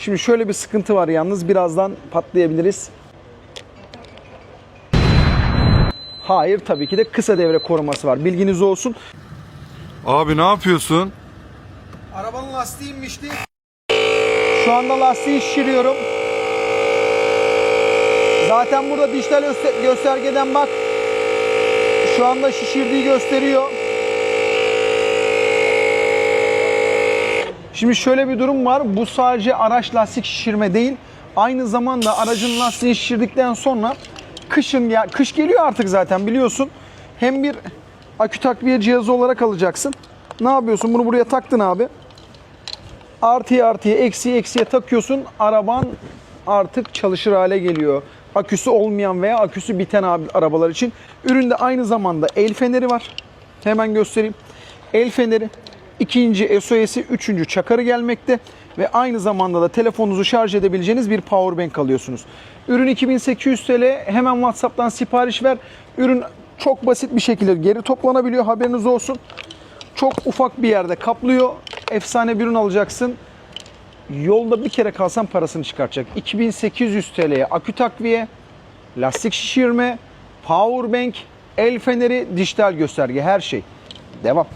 Şimdi şöyle bir sıkıntı var yalnız birazdan patlayabiliriz. Hayır tabii ki de kısa devre koruması var. Bilginiz olsun. Abi ne yapıyorsun? Arabanın lastiği inmişti. Şu anda lastiği şişiriyorum. Zaten burada dijital göster- göstergeden bak. Şu anda şişirdiği gösteriyor. Şimdi şöyle bir durum var. Bu sadece araç lastik şişirme değil. Aynı zamanda aracın lastiğini şişirdikten sonra kışın ya kış geliyor artık zaten biliyorsun. Hem bir akü takviye cihazı olarak alacaksın. Ne yapıyorsun? Bunu buraya taktın abi. Artıya artıya eksiye eksiye takıyorsun. Araban artık çalışır hale geliyor. Aküsü olmayan veya aküsü biten arabalar için. Üründe aynı zamanda el feneri var. Hemen göstereyim. El feneri, ikinci SOS'i, üçüncü çakarı gelmekte ve aynı zamanda da telefonunuzu şarj edebileceğiniz bir power bank alıyorsunuz. Ürün 2800 TL. Hemen WhatsApp'tan sipariş ver. Ürün çok basit bir şekilde geri toplanabiliyor. Haberiniz olsun. Çok ufak bir yerde kaplıyor. Efsane bir ürün alacaksın. Yolda bir kere kalsan parasını çıkartacak. 2800 TL'ye akü takviye, lastik şişirme, power bank, el feneri, dijital gösterge her şey. Devam.